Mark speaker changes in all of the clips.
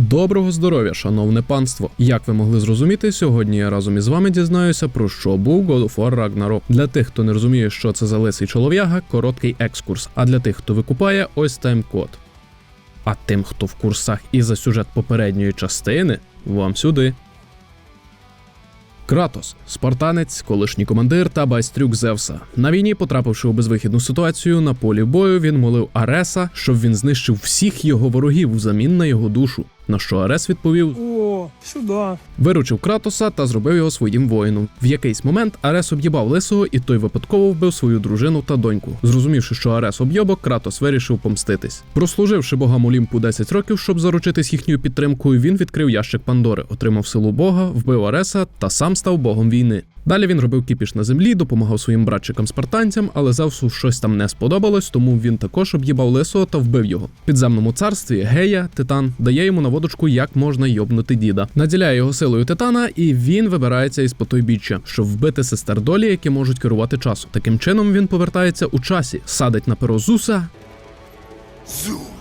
Speaker 1: Доброго здоров'я, шановне панство! Як ви могли зрозуміти, сьогодні я разом із вами дізнаюся про що був God of War Ragnarok. Для тих, хто не розуміє, що це за лисий чолов'яга, короткий екскурс. А для тих, хто викупає, ось тайм-код. А тим, хто в курсах і за сюжет попередньої частини, вам сюди. Кратос, спартанець, колишній командир та байстрюк Зевса. На війні, потрапивши у безвихідну ситуацію, на полі бою він молив Ареса, щоб він знищив всіх його ворогів взамін на його душу. На що Арес відповів:
Speaker 2: О, сюда.
Speaker 1: виручив Кратоса та зробив його своїм воїном. В якийсь момент Арес об'їбав лисого, і той випадково вбив свою дружину та доньку. Зрозумівши, що Арес об'єбок, Кратос вирішив помститись. Прослуживши богам Олімпу 10 років, щоб заручитись їхньою підтримкою, він відкрив ящик Пандори, отримав силу Бога, вбив Ареса та сам став богом війни. Далі він робив кіпіш на землі, допомагав своїм братчикам спартанцям, але Зевсу щось там не сподобалось, тому він також об'їбав лисого та вбив його. В підземному царстві Гея, Титан, дає йому наводочку, як можна йобнути діда. Наділяє його силою Титана, і він вибирається із потойбіччя, щоб вбити сестер долі, які можуть керувати часом. Таким чином він повертається у часі, садить на перо Зуса,
Speaker 3: Zeus!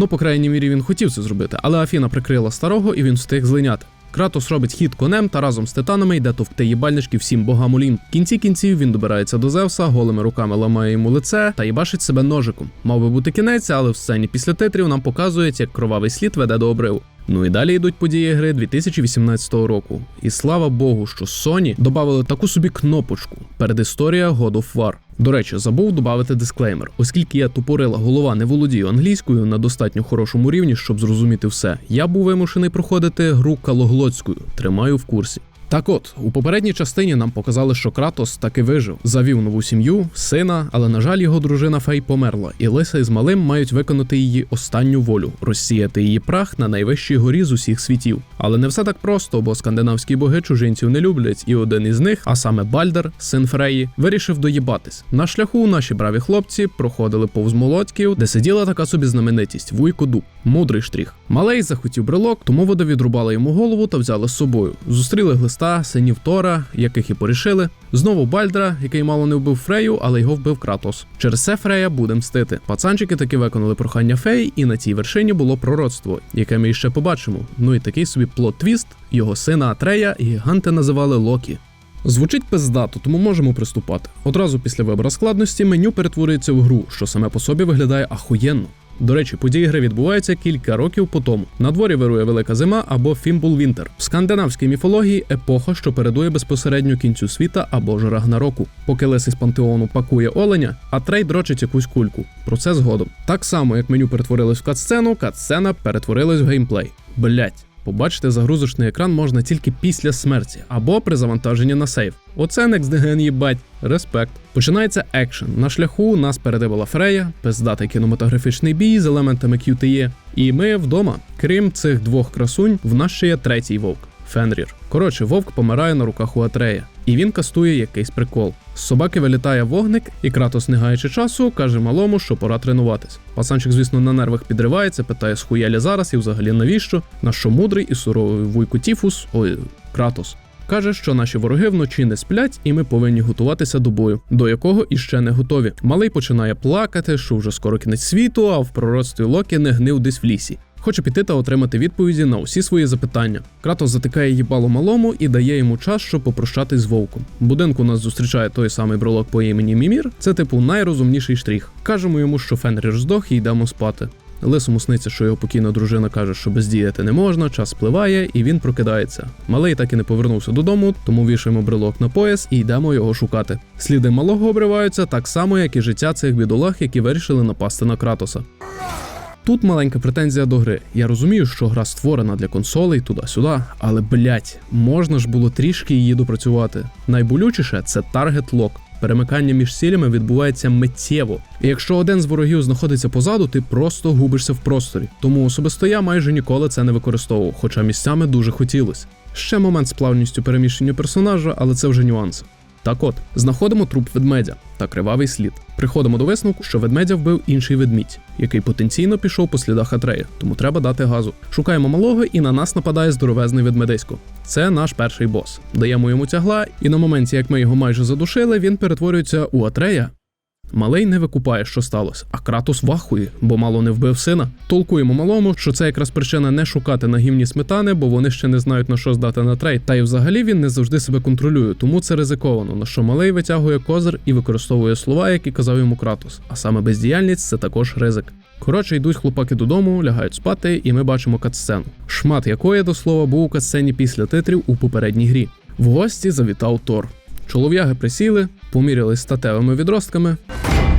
Speaker 1: Ну, по крайній мірі, він хотів це зробити, але Афіна прикрила старого і він встиг злиняти. Кратос робить хід конем та разом з титанами йде товкти їбальнички всім богам Олімп. В кінці кінців він добирається до Зевса, голими руками ламає йому лице та їбашить себе ножиком. Мав би бути кінець, але в сцені після титрів нам показують, як кровавий слід веде до обриву. Ну і далі йдуть події гри 2018 року. І слава Богу, що Sony додали таку собі кнопочку передісторія God of War. До речі, забув додати дисклеймер, оскільки я тупорила голова не володію англійською на достатньо хорошому рівні, щоб зрозуміти все. Я був вимушений проходити гру калоглоцькою. Тримаю в курсі. Так от, у попередній частині нам показали, що Кратос таки вижив, завів нову сім'ю, сина, але на жаль, його дружина Фей померла, і Лиса із малим мають виконати її останню волю розсіяти її прах на найвищій горі з усіх світів. Але не все так просто, бо скандинавські боги чужинців не люблять, і один із них, а саме Бальдер, син Фреї, вирішив доїбатись. На шляху наші браві хлопці проходили повз молотків, де сиділа така собі знаменитість Вуйко Дуб, мудрий штрих. Малей захотів брелок, тому вода відрубала йому голову та взяли з собою. Зустріли глиста, синів Тора, яких і порішили. Знову Бальдра, який мало не вбив Фрею, але його вбив Кратос. Через це Фрея буде мстити. Пацанчики таки виконали прохання фей, і на цій вершині було пророцтво, яке ми ще побачимо. Ну і такий собі плот-твіст, його сина Атрея гіганти називали Локі. Звучить пиздато, тому можемо приступати. Одразу після вибору складності меню перетворюється в гру, що саме по собі виглядає ахуєнно. До речі, події гри відбуваються кілька років по тому. На дворі вирує велика зима або Фімбул Вінтер. В скандинавській міфології епоха, що передує безпосередньо кінцю світа або ж Рагнароку. Поки лис із пантеону пакує оленя, а трей дрочить якусь кульку. Про це згодом. Так само, як меню перетворилось в катсцену, катсцена перетворилась в геймплей. Блять. Побачити загрузочний екран можна тільки після смерті або при завантаженні на сейф. Оце некстдеген їбать. Респект. Починається екшен. На шляху нас передивила Фрея, пиздатий кінематографічний бій з елементами QTE. І ми вдома. Крім цих двох красунь, в нас ще є третій вовк. Фенрір. Коротше, вовк помирає на руках у Атрея, і він кастує якийсь прикол. З собаки вилітає вогник, і Кратос, не гаючи часу, каже малому, що пора тренуватись. Пацанчик, звісно, на нервах підривається, питає, схуялі зараз і взагалі навіщо? На що мудрий і суровий вуйку Тіфус, ой, Кратос. Каже, що наші вороги вночі не сплять, і ми повинні готуватися до бою, до якого іще не готові. Малий починає плакати, що вже скоро кінець світу, а в пророцтві Локі не гнив десь в лісі. Хоче піти та отримати відповіді на усі свої запитання. Кратос затикає їбало малому і дає йому час, щоб попрощатись з вовком. Будинку нас зустрічає той самий брелок по імені Мімір. Це типу найрозумніший штрих. Кажемо йому, що Фенрір здох і йдемо спати. Лисому сниться, що його покійна дружина каже, що бездіяти не можна, час спливає, і він прокидається. Малий так і не повернувся додому, тому вішаємо брелок на пояс і йдемо його шукати. Сліди малого обриваються так само, як і життя цих бідолах, які вирішили напасти на Кратоса. Тут маленька претензія до гри. Я розумію, що гра створена для консолей туди-сюди, але блять, можна ж було трішки її допрацювати. Найболючіше це таргет лок. Перемикання між цілями відбувається миттєво. І якщо один з ворогів знаходиться позаду, ти просто губишся в просторі. Тому особисто я майже ніколи це не використовував, хоча місцями дуже хотілося. Ще момент з плавністю переміщення персонажа, але це вже нюанси. Так от, знаходимо труп ведмедя та кривавий слід. Приходимо до висновку, що ведмедя вбив інший ведмідь, який потенційно пішов по слідах Атрея, тому треба дати газу. Шукаємо малого, і на нас нападає здоровезний ведмедисько. Це наш перший бос. Даємо йому тягла, і на моменті, як ми його майже задушили, він перетворюється у Атрея. Малий не викупає, що сталося, а Кратос вахує, бо мало не вбив сина. Толкуємо малому, що це якраз причина не шукати на гімні сметани, бо вони ще не знають на що здати на трейд. Та й взагалі він не завжди себе контролює, тому це ризиковано. На що малий витягує козир і використовує слова, які казав йому Кратос. А саме бездіяльність це також ризик. Коротше, йдуть хлопаки додому, лягають спати, і ми бачимо катсцену. Шмат якої до слова був у катсцені після титрів у попередній грі. В гості завітав Тор. Чолов'яги присіли, помірялись статевими відростками.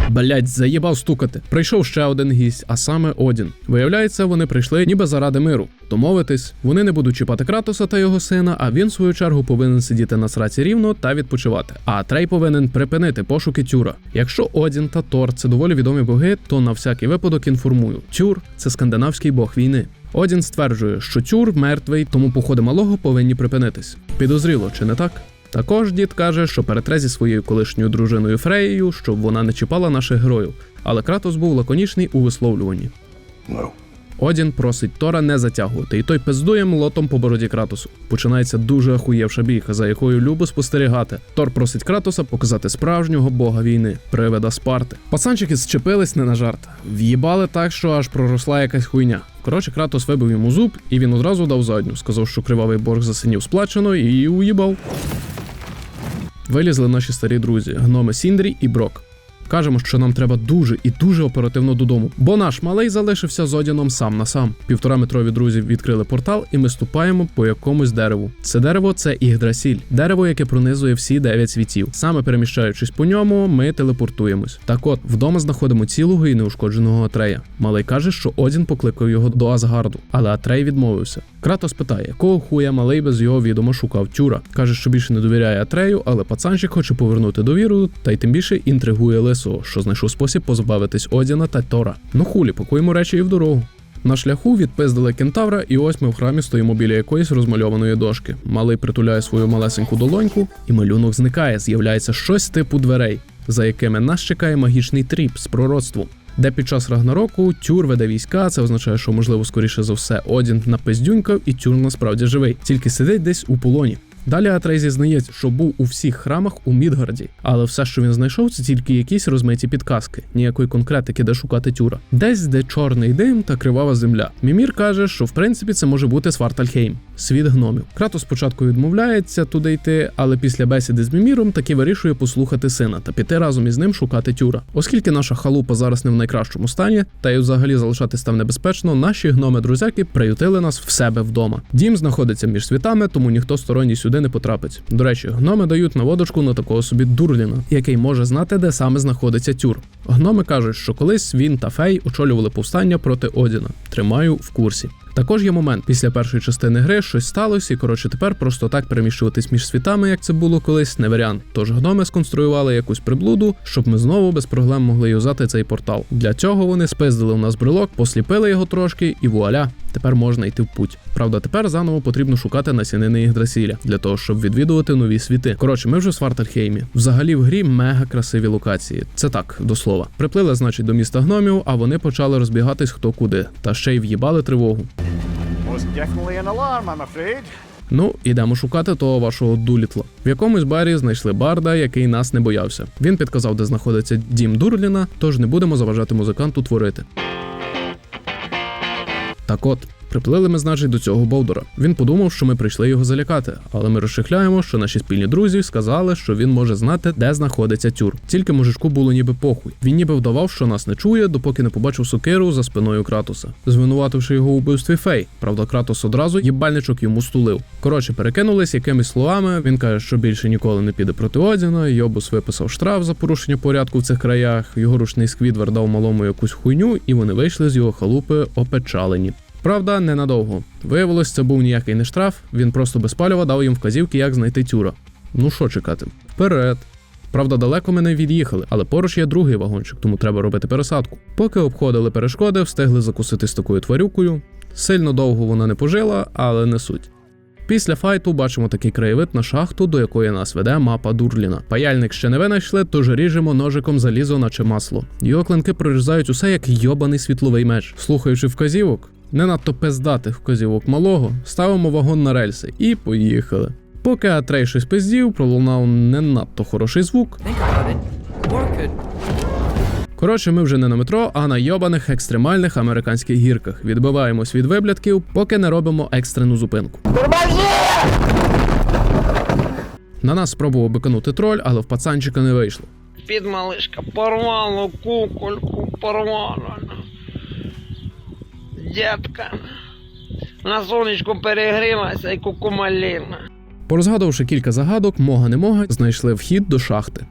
Speaker 1: Блять, заїбав стукати. Прийшов ще один гість, а саме Одін. Виявляється, вони прийшли ніби заради миру. Домовитись, вони не будуть чіпати Кратоса та його сина, а він, в свою чергу, повинен сидіти на сраці рівно та відпочивати. А Трей повинен припинити пошуки Тюра. Якщо Одін та Тор це доволі відомі боги, то на всякий випадок інформую: Тюр це скандинавський бог війни. Одін стверджує, що Тюр мертвий, тому походи малого повинні припинитись. Підозріло, чи не так? Також дід каже, що перетре зі своєю колишньою дружиною Фреєю, щоб вона не чіпала наших героїв. Але Кратос був лаконічний у висловлюванні.
Speaker 3: No.
Speaker 1: Одін просить Тора не затягувати, і той пиздує млотом по бороді Кратосу. Починається дуже ахуєвша бійка, за якою любо спостерігати. Тор просить Кратоса показати справжнього бога війни, привида Спарти. Пацанчики зчепились не на жарт. В'їбали так, що аж проросла якась хуйня. Коротше, Кратос вибив йому зуб, і він одразу дав задню. Сказав, що кривавий борг за синів сплачено, і уїбав. Вилізли наші старі друзі гноми Сіндрі і Брок. Кажемо, що нам треба дуже і дуже оперативно додому, бо наш малий залишився з Одіном сам на сам. Півтора метрові друзі відкрили портал, і ми ступаємо по якомусь дереву. Це дерево це Ігдрасіль, дерево, яке пронизує всі дев'ять світів. Саме переміщаючись по ньому, ми телепортуємось. Так от, вдома знаходимо цілого і неушкодженого Атрея. Малий каже, що Одін покликав його до Асгарду, але Атрей відмовився. Кратос питає, якого хуя малий без його відома шукав тюра. Каже, що більше не довіряє Атрею, але пацанчик хоче повернути довіру, та й тим більше інтригує Лисого, що знайшов спосіб позбавитись Одіна та Тора. Ну хулі, пакуємо речі і в дорогу. На шляху відпиздили кентавра, і ось ми в храмі стоїмо біля якоїсь розмальованої дошки. Малий притуляє свою малесеньку долоньку, і малюнок зникає. З'являється щось типу дверей, за якими нас чекає магічний тріп з пророцтвом. Де під час Рагнароку Тюр веде війська, це означає, що можливо скоріше за все Одін напиздюнькав, і Тюр насправді живий, тільки сидить десь у полоні. Далі Атрей зізнається, що був у всіх храмах у Мідгарді, але все, що він знайшов, це тільки якісь розмиті підказки, ніякої конкретики, де шукати тюра. Десь де чорний дим та кривава земля. Мімір каже, що в принципі це може бути Свартальхейм, світ гномів. Кратос спочатку відмовляється туди йти, але після бесіди з Міміром таки вирішує послухати сина та піти разом із ним шукати тюра. Оскільки наша халупа зараз не в найкращому стані, та й взагалі залишатись там небезпечно, наші гноми-друзяки приютили нас в себе вдома. Дім знаходиться між світами, тому ніхто сторонній сюди не потрапить. До речі, гноми дають наводочку на такого собі дурліна, який може знати, де саме знаходиться тюр. Гноми кажуть, що колись він та фей очолювали повстання проти Одіна. Тримаю в курсі. Також є момент після першої частини гри щось сталося, і коротше тепер просто так переміщуватись між світами, як це було колись, не варіант. Тож гноми сконструювали якусь приблуду, щоб ми знову без проблем могли юзати цей портал. Для цього вони спиздили у нас брелок, посліпили його трошки, і вуаля, тепер можна йти в путь. Правда, тепер заново потрібно шукати насінини Ігдрасіля для того, щоб відвідувати нові світи. Коротше, ми вже в Свартальхеймі. Взагалі в грі мега красиві локації. Це так, до слова. Приплили, значить, до міста гномів, а вони почали розбігатись хто куди, та ще й в'їбали тривогу. Ну, ідемо шукати того вашого дулітла. В якомусь барі знайшли барда, який нас не боявся. Він підказав, де знаходиться дім Дурліна, тож не будемо заважати музиканту творити. Так от. Приплили ми, значить, до цього Болдора. Він подумав, що ми прийшли його залякати, але ми розшихляємо, що наші спільні друзі сказали, що він може знати, де знаходиться тюр. Тільки мужичку було ніби похуй. Він ніби вдавав, що нас не чує, допоки не побачив сокиру за спиною Кратоса, звинувативши його у вбивстві фей. Правда, Кратос одразу їбальничок йому стулив. Коротше, перекинулись якимись словами. Він каже, що більше ніколи не піде проти Одіна. Йобус виписав штраф за порушення порядку в цих краях. Його ручний сквідвар дав малому якусь хуйню, і вони вийшли з його халупи опечалені. Правда, ненадовго. Виявилось, це був ніякий не штраф, він просто безпалюва дав їм вказівки, як знайти тюра. Ну що чекати? Вперед. Правда, далеко ми не від'їхали, але поруч є другий вагончик, тому треба робити пересадку. Поки обходили перешкоди, встигли закусити з такою тварюкою. Сильно довго вона не пожила, але не суть. Після файту бачимо такий краєвид на шахту, до якої нас веде мапа Дурліна. Паяльник ще не винайшли, тож ріжемо ножиком залізо, наче масло. Його клинки прорізають усе як йобаний світловий меч. Слухаючи вказівок, не надто пиздатих вказівок малого, ставимо вагон на рельси і поїхали. Поки Атрей щось пиздів, пролунав не надто хороший звук, Коротше, ми вже не на метро, а на йобаних екстремальних американських гірках. Відбиваємось від виблятків, поки не робимо екстрену зупинку. На нас спробував биканути троль, але в пацанчика не вийшло.
Speaker 4: Під малишка порвало кукольку, порвало. Дітка. На сонечку перегрілася і кукумаліна.
Speaker 1: Порозгадувавши кілька загадок, мога не мога, знайшли вхід до шахти.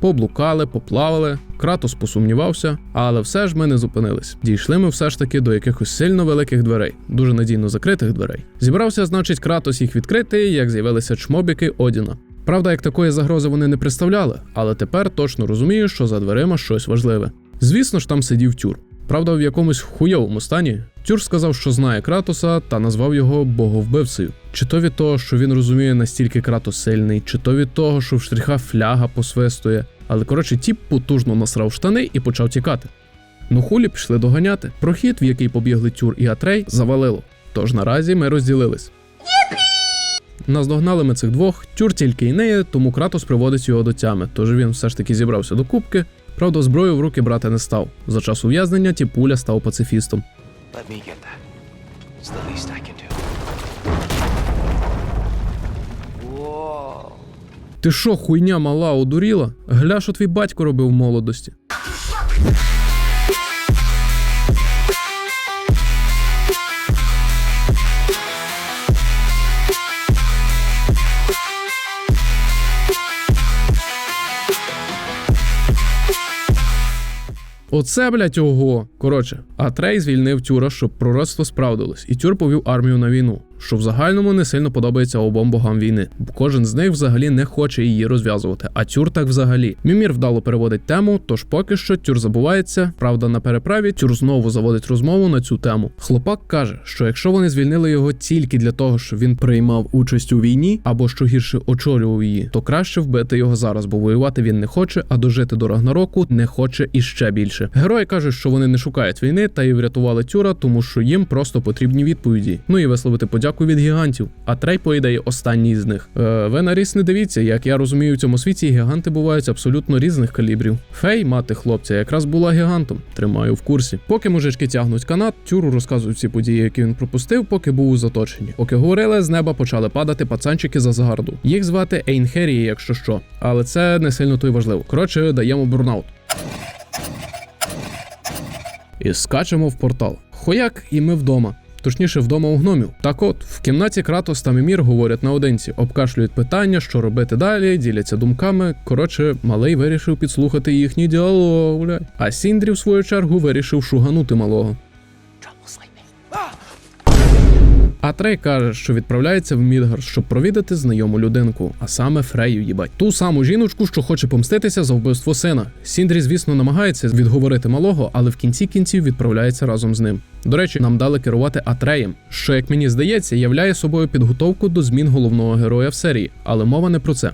Speaker 1: Поблукали, поплавали, Кратос посумнівався, але все ж ми не зупинились. Дійшли ми все ж таки до якихось сильно великих дверей, дуже надійно закритих дверей. Зібрався, значить, Кратос їх відкрити, як з'явилися чмобіки Одіна. Правда, як такої загрози вони не представляли, але тепер точно розумію, що за дверима щось важливе. Звісно ж, там сидів тюр. Правда, в якомусь хуйовому стані. Тюр сказав, що знає Кратоса, та назвав його боговбивцею. Чи то від того, що він розуміє настільки Кратос сильний, чи то від того, що в штріха фляга посвистує. Але коротше, тіп потужно насрав штани і почав тікати. Ну хулі пішли доганяти. Прохід, в який побігли Тюр і Атрей, завалило. Тож наразі ми розділились. Наздогнали ми цих двох, тюр тільки й неє, тому Кратос приводить його до тями, тож він все ж таки зібрався до кубки. Правда, зброю в руки брати не став. За час ув'язнення Тіпуля став пацифістом. Ти що, хуйня мала одуріла? Гля, що твій батько робив в молодості. Оце, блять, ого. Коротше, Атрей звільнив Тюра, щоб пророцтво справдилось, і Тюр повів армію на війну, що в загальному не сильно подобається обом богам війни, бо кожен з них взагалі не хоче її розв'язувати, а Тюр так взагалі. Мімір вдало переводить тему, тож поки що Тюр забувається. Правда, на переправі Тюр знову заводить розмову на цю тему. Хлопак каже, що якщо вони звільнили його тільки для того, щоб він приймав участь у війні, або що гірше очолював її, то краще вбити його зараз, бо воювати він не хоче, а дожити до Рагнароку не хоче і ще більше. Герої кажуть, що вони не шукають війни та й врятували Тюра, тому що їм просто потрібні відповіді. Ну і висловити подяку від гігантів. А Трей, по ідеї, останній з них. Е, ви на ріс не дивіться, як я розумію, в цьому світі гіганти бувають абсолютно різних калібрів. Фей, мати хлопця, якраз була гігантом. Тримаю в курсі. Поки мужички тягнуть канат, Тюру розказують ці події, які він пропустив, поки був у заточенні. Поки говорили, з неба почали падати пацанчики за загарду. Їх звати Ейнхерії, якщо що. Але це не сильно то й важливо. Коротше, даємо бурнаут. І скачемо в портал. Хояк, і ми вдома. Точніше, вдома у гномів. Так от, в кімнаті Кратос та Мімір говорять наодинці, обкашлюють питання, що робити далі, діляться думками. Коротше, малий вирішив підслухати їхній діалог. А Сіндрі, в свою чергу, вирішив шуганути малого.
Speaker 5: Troubles like me.
Speaker 1: А Трей каже, що відправляється в Мідгар, щоб провідати знайому людинку, а саме Фрею їбать. Ту саму жіночку, що хоче помститися за вбивство сина. Сіндрі, звісно, намагається відговорити малого, але в кінці кінців відправляється разом з ним. До речі, нам дали керувати Атреєм, що, як мені здається, являє собою підготовку до змін головного героя в серії, але мова не про це.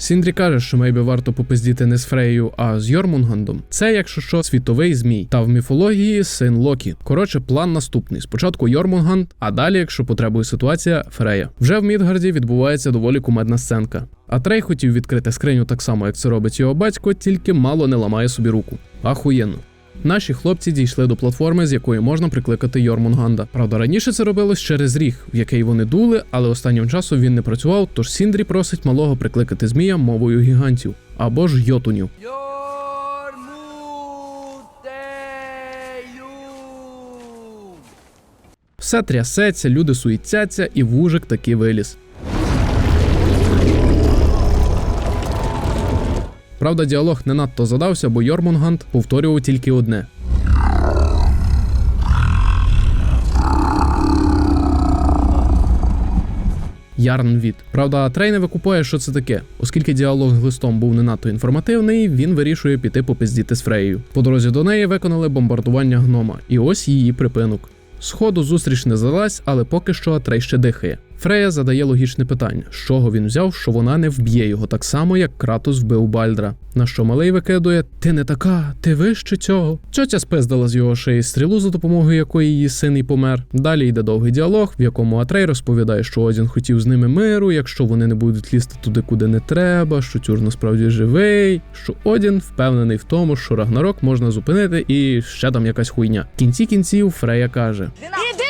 Speaker 1: Сіндрі каже, що мейбі варто попиздіти не з Фреєю, а з Йормунгандом. Це, якщо що, світовий змій, та в міфології син Локі. Коротше, план наступний: спочатку Йормунганд, а далі, якщо потребує ситуація, Фрея. Вже в Мідгарді відбувається доволі кумедна сценка. А Трей хотів відкрити скриню так само, як це робить його батько, тільки мало не ламає собі руку. Ахуєнно. Наші хлопці дійшли до платформи, з якої можна прикликати Йормунганда. Правда, раніше це робилось через ріг, в який вони дули, але останнім часом він не працював, тож Сіндрі просить малого прикликати змія мовою гігантів або ж йотунів. Все трясеться, люди суїтяться, і вужик таки виліз. Правда, діалог не надто задався, бо Йормунганд повторював тільки одне. Ярнвід. Правда, Трей не викупає, що це таке. Оскільки діалог з глистом був не надто інформативний, він вирішує піти попиздіти з Фреєю. По дорозі до неї виконали бомбардування гнома, і ось її припинок. Сходу зустріч не здалась, але поки що Атрей ще дихає. Фрея задає логічне питання, з чого він взяв, що вона не вб'є його так само, як Кратос вбив Бальдра. На що малий викидує: Ти не така, ти вище цього. Тьотя спиздила з його шиї стрілу, за допомогою якої її син і помер. Далі йде довгий діалог, в якому Атрей розповідає, що Одін хотів з ними миру, якщо вони не будуть лізти туди, куди не треба, що Тюр насправді живий, що Одін впевнений в тому, що Рагнарок можна зупинити, і ще там якась хуйня. В кінці кінців Фрея каже:
Speaker 6: Іди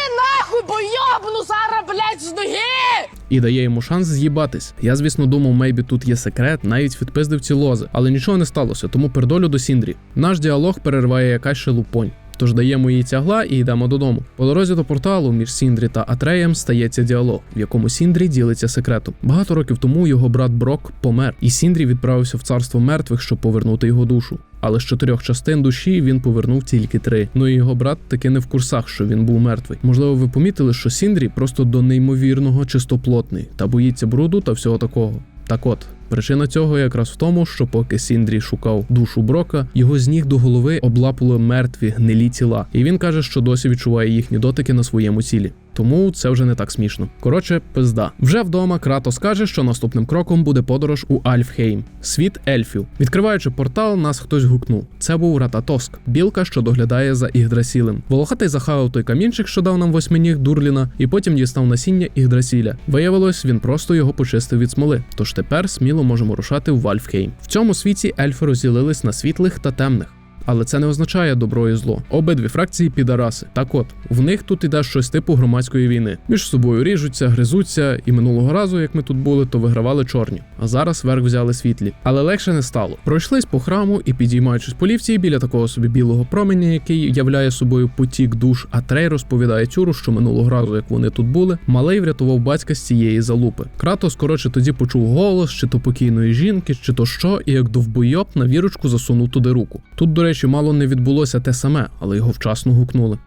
Speaker 6: зараз, блядь, з ноги!
Speaker 1: і дає йому шанс з'їбатись. Я, звісно, думав, мейбі тут є секрет, навіть відпиздив ці лози, але нічого не сталося, тому пердолю до Сіндрі. Наш діалог перериває якась шелупонь. Тож даємо їй тягла і йдемо додому. По дорозі до порталу між Сіндрі та Атреєм стається діалог, в якому Сіндрі ділиться секретом. Багато років тому його брат Брок помер, і Сіндрі відправився в царство мертвих, щоб повернути його душу. Але з чотирьох частин душі він повернув тільки три. Ну і його брат таки не в курсах, що він був мертвий. Можливо, ви помітили, що Сіндрі просто до неймовірного чистоплотний та боїться бруду та всього такого. Так от, причина цього якраз в тому, що поки Сіндрі шукав душу Брока, його з ніг до голови облапали мертві гнилі тіла, і він каже, що досі відчуває їхні дотики на своєму тілі. Тому це вже не так смішно. Коротше, пизда. Вже вдома Кратос каже, що наступним кроком буде подорож у Альфхейм, світ ельфів. Відкриваючи портал, нас хтось гукнув. Це був Рататоск, білка, що доглядає за Ігдрасілем. Волохатий захавав той камінчик, що дав нам восьминіг Дурліна, і потім дістав насіння Ігдрасіля. Виявилось, він просто його почистив від смоли. Тож тепер сміло можемо рушати в Вальфхейм. В цьому світі ельфи розділились на світлих та темних. Але це не означає добро і зло. Обидві фракції підараси. Так от, в них тут іде щось типу громадської війни. Між собою ріжуться, гризуться, і минулого разу, як ми тут були, то вигравали чорні. А зараз верх взяли світлі. Але легше не стало. Пройшлись по храму і, підіймаючись по лівці біля такого собі білого променя, який являє собою потік душ, а Трей розповідає Тюру, що минулого разу, як вони тут були, малий врятував батька з цієї залупи. Кратос, коротше, тоді почув голос, чи то покійної жінки, чи то що, і як довбойоб на вірочку засунув туди руку. Тут, до речі, мало не відбулося те саме, але його вчасно гукнули.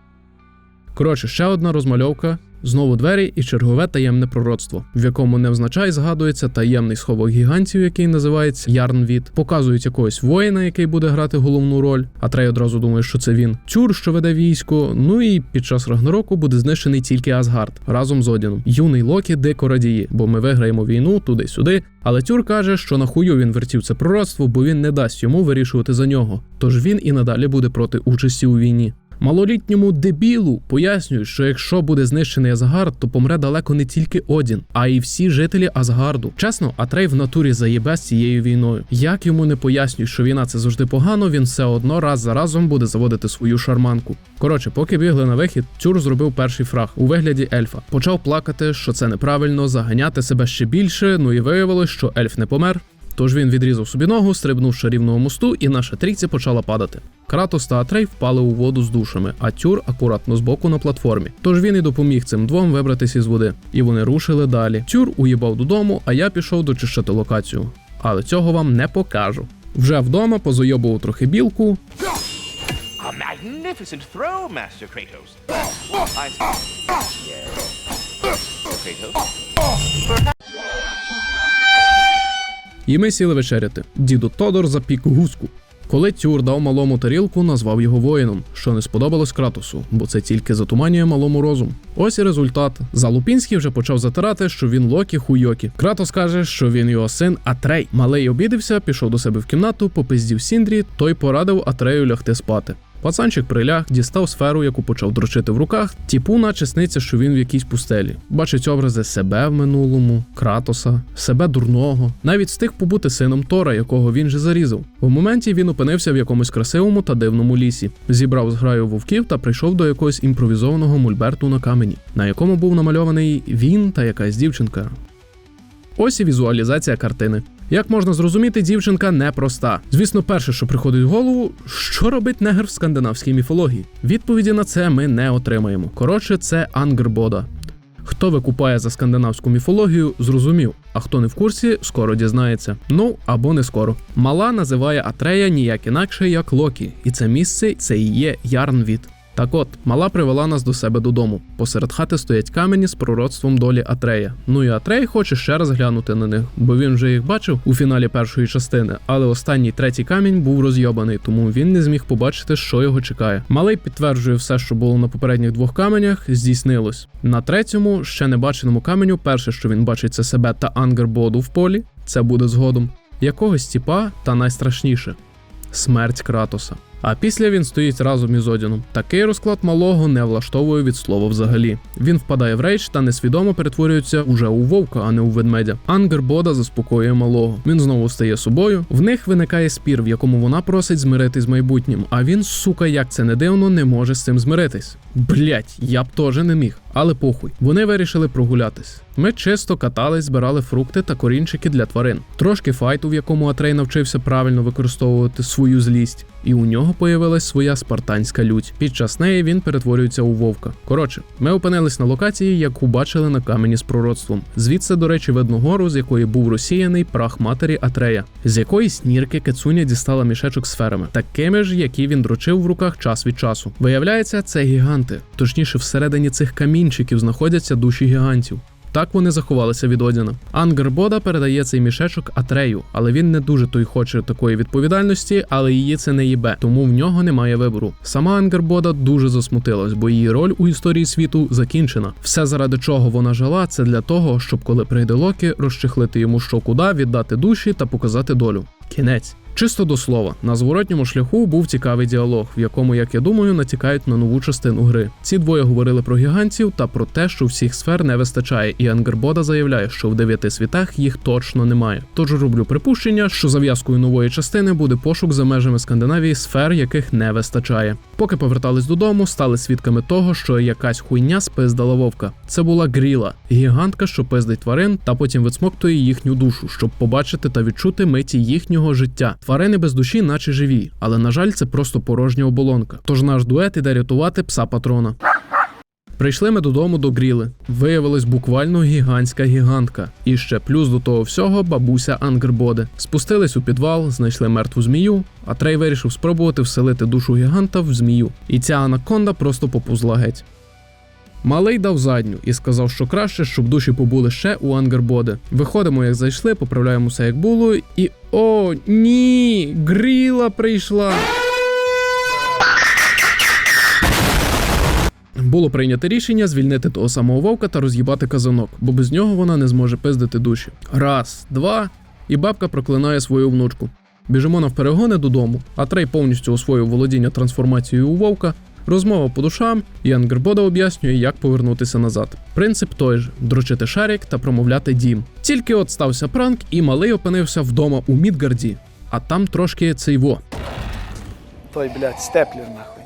Speaker 1: Коротше, ще одна розмальовка. Знову двері і чергове таємне пророцтво, в якому невзначай згадується таємний сховок гігантів, який називається Ярнвіт. Показують якогось воїна, який буде грати головну роль. А Трей одразу думає, що це він. Тюр, що веде військо. Ну і під час Рагнароку буде знищений тільки Асгард разом з Одіном. Юний Локі дико радіє, бо ми виграємо війну туди-сюди. Але Тюр каже, що нахую він вертів це пророцтво, бо він не дасть йому вирішувати за нього. Тож він і надалі буде проти участі у війні. Малолітньому дебілу пояснюють, що якщо буде знищений Асгард, то помре далеко не тільки Одін, а й всі жителі Асгарду. Чесно, Атрей в натурі заєбе з цією війною. Як йому не пояснюють, що війна це завжди погано, він все одно раз за разом буде заводити свою шарманку. Коротше, поки бігли на вихід, Тюр зробив перший фраг у вигляді ельфа. Почав плакати, що це неправильно, заганяти себе ще більше. Ну і виявилось, що ельф не помер. Тож він відрізав собі ногу, стрибнув з шарівного мосту, і наша трійця почала падати. Кратос та Атрей впали у воду з душами, а тюр акуратно збоку на платформі. Тож він і допоміг цим двом вибратися із води. І вони рушили далі. Тюр уїбав додому, а я пішов дочищати локацію. Але цього вам не покажу. Вже вдома позойобував трохи білку,
Speaker 7: Kratos.
Speaker 1: І ми сіли вечеряти. Діду Тодор запік гуску. Коли Тюр дав малому тарілку, назвав його воїном, що не сподобалось Кратосу, бо це тільки затуманює малому розум. Ось і результат. Залупінський вже почав затирати, що він Локі хуйокі. Кратос каже, що він його син Атрей. Малий обідився, пішов до себе в кімнату, попиздів Сіндрі, той порадив Атрею лягти спати. Пацанчик приляг, дістав сферу, яку почав дрочити в руках. Тіпу наче сниться, що він в якійсь пустелі. Бачить образи себе в минулому, Кратоса, себе дурного. Навіть встиг побути сином Тора, якого він же зарізав. У моменті він опинився в якомусь красивому та дивному лісі, зібрав зграю вовків та прийшов до якогось імпровізованого мульберту на камені, на якому був намальований він та якась дівчинка. Ось і візуалізація картини. Як можна зрозуміти, дівчинка непроста. Звісно, перше, що приходить в голову, що робить негр в скандинавській міфології. Відповіді на це ми не отримаємо. Коротше, це Ангрбода. Хто викупає за скандинавську міфологію, зрозумів, а хто не в курсі, скоро дізнається. Ну або не скоро. Мала називає Атрея ніяк інакше, як Локі, і це місце це і є Ярнвіт. Так от, мала привела нас до себе додому. Посеред хати стоять камені з пророцтвом долі Атрея. Ну і Атрей хоче ще раз глянути на них, бо він вже їх бачив у фіналі першої частини, але останній третій камінь був розйобаний, тому він не зміг побачити, що його чекає. Малий підтверджує все, що було на попередніх двох каменях, здійснилось. На третьому, ще не баченому каменю, перше, що він бачить, це себе та Ангербоду в полі. Це буде згодом. Якогось тіпа та найстрашніше смерть Кратоса. А після він стоїть разом із Одіном. Такий розклад малого не влаштовує від слова взагалі. Він впадає в рейдж та несвідомо перетворюється уже у вовка, а не у ведмедя. Ангер Бода заспокоює малого. Він знову стає собою. В них виникає спір, в якому вона просить змиритись з майбутнім. А він, сука, як це не дивно, не може з цим змиритись. Блять, я б теж не міг. Але похуй, вони вирішили прогулятись. Ми чисто катались, збирали фрукти та корінчики для тварин. Трошки файту, в якому Атрей навчився правильно використовувати свою злість, і у нього появилась своя спартанська лють. Під час неї він перетворюється у вовка. Коротше, ми опинились на локації, яку бачили на камені з пророцтвом. Звідси, до речі, видно гору, з якої був розсіяний прах матері Атрея, з якоїсь нірки Кецуня дістала мішечок з ферами, такими ж, які він дрочив в руках час від часу. Виявляється, це гіганти. Точніше, всередині цих камінчиків знаходяться душі гігантів. Так вони заховалися від Одіна. Ангербода передає цей мішечок Атрею, але він не дуже той хоче такої відповідальності, але її це не їбе, тому в нього немає вибору. Сама Ангербода дуже засмутилась, бо її роль у історії світу закінчена. Все заради чого вона жила, це для того, щоб коли прийде Локі, розчехлити йому що куди, віддати душі та показати долю. Кінець. Чисто до слова, на зворотньому шляху був цікавий діалог, в якому, як я думаю, натякають на нову частину гри. Ці двоє говорили про гігантів та про те, що всіх сфер не вистачає, і Ангербода заявляє, що в дев'яти світах їх точно немає. Тож роблю припущення, що зав'язкою нової частини буде пошук за межами Скандинавії сфер, яких не вистачає. Поки повертались додому, стали свідками того, що якась хуйня спиздала вовка. Це була гріла, гігантка, що пиздить тварин, та потім відсмоктує їхню душу, щоб побачити та відчути миті їхнього життя. Тварини без душі, наче живі, але на жаль, це просто порожня оболонка. Тож наш дует іде рятувати пса патрона. Прийшли ми додому до Гріли. Виявилась буквально гігантська гігантка. І ще плюс до того всього бабуся Ангербоде. Спустились у підвал, знайшли мертву змію, а Трей вирішив спробувати вселити душу гіганта в змію. І ця анаконда просто попузла геть. Малий дав задню і сказав, що краще, щоб душі побули ще у Ангербоде. Виходимо, як зайшли, поправляємо все як було, і о, ні! Гріла прийшла. Було прийнято рішення звільнити того самого вовка та роз'їбати казанок, бо без нього вона не зможе пиздити душі. Раз, два, і бабка проклинає свою внучку. Біжимо навперегони додому, а Трей повністю освоїв володіння трансформацією у вовка. Розмова по душам, і Ангербода об'яснює, як повернутися назад. Принцип той же: дрочити шарик та промовляти дім. Тільки от стався пранк, і малий опинився вдома у Мідгарді, а там трошки цей во.
Speaker 8: Той, блядь, степлер нахуй.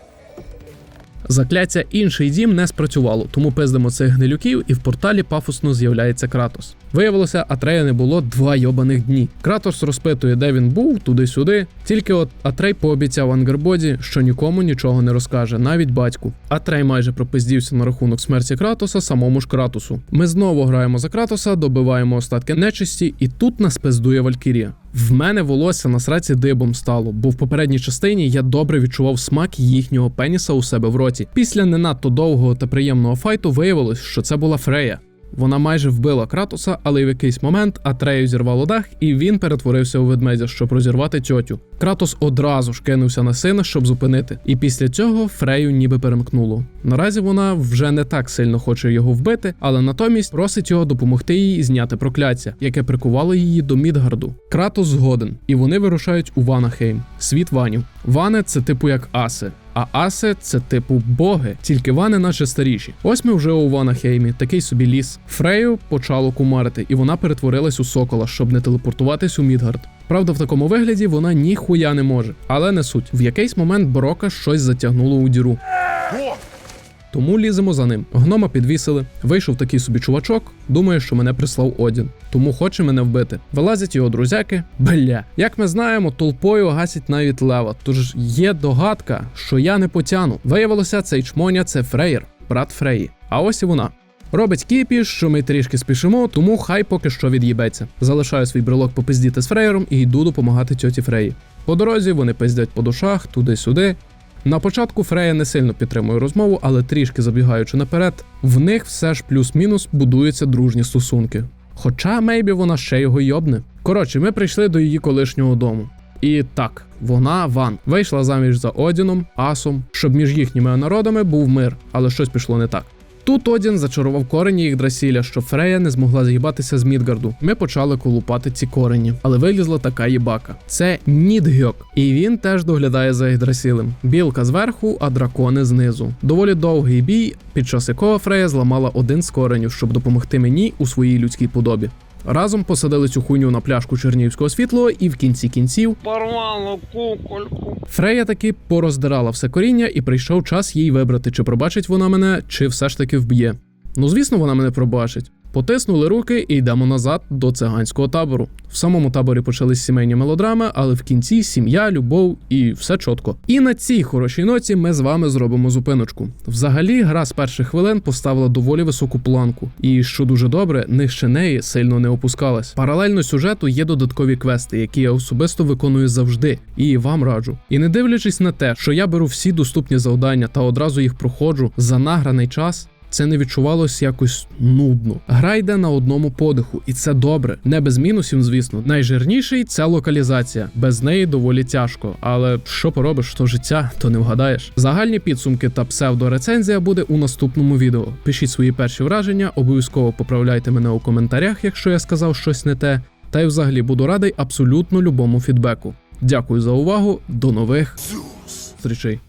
Speaker 1: Закляття інший дім не спрацювало, тому пиздимо цих гнилюків, і в порталі пафосно з'являється Кратос. Виявилося, Атрея не було два йобаних дні. Кратос розпитує, де він був, туди-сюди. Тільки от Атрей пообіцяв Ангербоді, що нікому нічого не розкаже, навіть батьку. Атрей майже пропиздівся на рахунок смерті Кратоса, самому ж Кратосу. Ми знову граємо за Кратоса, добиваємо остатки нечисті, і тут нас пиздує Валькірія. В мене волосся на сраці дибом стало, бо в попередній частині я добре відчував смак їхнього пеніса у себе в роті. Після не надто довгого та приємного файту виявилось, що це була Фрея. Вона майже вбила Кратоса, але в якийсь момент Атрею зірвало дах, і він перетворився у ведмедя, щоб розірвати тьотю. Кратос одразу ж кинувся на сина, щоб зупинити, і після цього Фрею ніби перемкнуло. Наразі вона вже не так сильно хоче його вбити, але натомість просить його допомогти їй зняти прокляття, яке прикувало її до Мідгарду. Кратос згоден, і вони вирушають у Ванахейм, світ ванів. Вани це типу як аси. А аси це типу боги, тільки вани наче старіші. Ось ми вже у Ванахеймі, такий собі ліс. Фрею почало кумарити, і вона перетворилась у сокола, щоб не телепортуватись у Мідгард. Правда, в такому вигляді вона ніхуя не може, але не суть. В якийсь момент Брока щось затягнуло у діру. Тому ліземо за ним. Гнома підвісили. Вийшов такий собі чувачок, думає, що мене прислав Одін, тому хоче мене вбити. Вилазять його друзяки. Бля, як ми знаємо, толпою гасять навіть лева. Тож є догадка, що я не потяну. Виявилося, цей чмоня це Фрейр, брат Фреї. А ось і вона. Робить кіпіш, що ми трішки спішимо, тому хай поки що від'їбеться. Залишаю свій брелок попиздіти з Фрейром і йду допомагати тьоті Фреї. По дорозі вони пиздять по душах, туди-сюди. На початку Фрея не сильно підтримує розмову, але трішки забігаючи наперед, в них все ж плюс-мінус будуються дружні стосунки. Хоча мейбі вона ще його йобне. Коротше, ми прийшли до її колишнього дому. І так, вона Ван вийшла заміж за Одіном, Асом, щоб між їхніми народами був мир, але щось пішло не так. Тут Одін зачарував корені ігдрасіля, що Фрея не змогла з'їбатися з Мідгарду. Ми почали колупати ці корені, але вилізла така їбака. Це Нідгьок, і він теж доглядає за Ігдрасілем. Білка зверху, а дракони знизу. Доволі довгий бій, під час якого Фрея зламала один з коренів, щоб допомогти мені у своїй людській подобі. Разом посадили цю хуйню на пляшку Чернігівського світло, і в кінці кінців
Speaker 4: Порвало кукольку.
Speaker 1: Фрея таки пороздирала все коріння, і прийшов час їй вибрати, чи пробачить вона мене, чи все ж таки вб'є. Ну звісно, вона мене пробачить. Потиснули руки і йдемо назад до циганського табору. В самому таборі почались сімейні мелодрами, але в кінці сім'я, любов і все чітко. І на цій хорошій ноті ми з вами зробимо зупиночку. Взагалі, гра з перших хвилин поставила доволі високу планку, і що дуже добре, нижче неї сильно не опускалась. Паралельно сюжету є додаткові квести, які я особисто виконую завжди, і вам раджу. І не дивлячись на те, що я беру всі доступні завдання та одразу їх проходжу за награний час. Це не відчувалось якось нудно. Гра йде на одному подиху, і це добре. Не без мінусів, звісно. Найжирніший це локалізація. Без неї доволі тяжко. Але що поробиш, то життя, то не вгадаєш. Загальні підсумки та псевдорецензія буде у наступному відео. Пишіть свої перші враження, обов'язково поправляйте мене у коментарях, якщо я сказав щось не те. Та й взагалі буду радий абсолютно любому фідбеку. Дякую за увагу, до нових зустрічей.